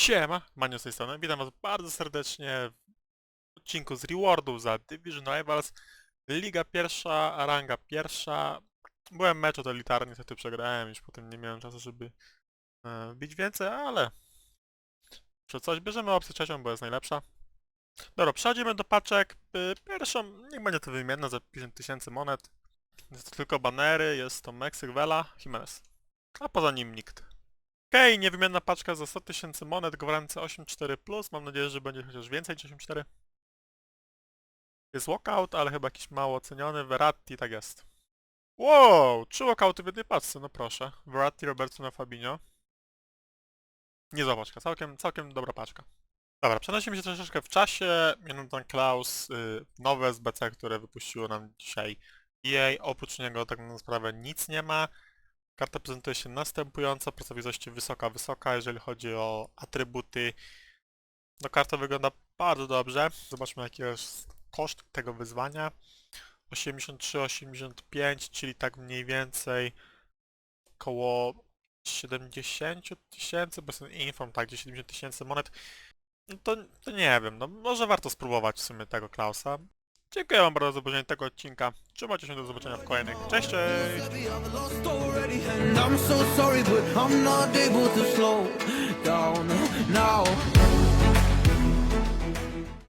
Siema, Manio z tej strony. Witam was bardzo serdecznie w odcinku z rewardów za Division Rivals. Liga pierwsza, ranga pierwsza. Byłem meczu elitarny, niestety przegrałem, już potem nie miałem czasu, żeby e, bić więcej, ale... Czy coś, bierzemy opcję trzecią, bo jest najlepsza. Dobra, przechodzimy do paczek. Pierwszą, niech będzie to wymienna za 50 tysięcy monet. Jest to tylko banery, jest to Meksyk, Vela, Jimenez. A poza nim nikt. Okej, niewymienna paczka za 100 tysięcy monet, gwarancję 8.4+, mam nadzieję, że będzie chociaż więcej niż 8.4. Jest walkout, ale chyba jakiś mało oceniony, Verratti, tak jest. Wow, trzy walkouty w jednej paczce, no proszę. Verratti, Robertson, Fabinho. Niezła paczka, całkiem, całkiem dobra paczka. Dobra, przenosimy się troszeczkę w czasie, mianowicie Klaus, y, nowe SBC, które wypuściło nam dzisiaj EA, oprócz niego tak na sprawę nic nie ma. Karta prezentuje się następująco, pracowitości wysoka, wysoka, jeżeli chodzi o atrybuty. No karta wygląda bardzo dobrze. Zobaczmy jaki jest koszt tego wyzwania. 83-85, czyli tak mniej więcej około 70 tysięcy, bo jest inform, tak, gdzie 70 tysięcy monet. No to, to nie wiem, no może warto spróbować w sumie tego Klausa. Dziękuję wam bardzo za obejrzenie tego odcinka. Trzymajcie się do zobaczenia w kolejnych. Cześć, cześć!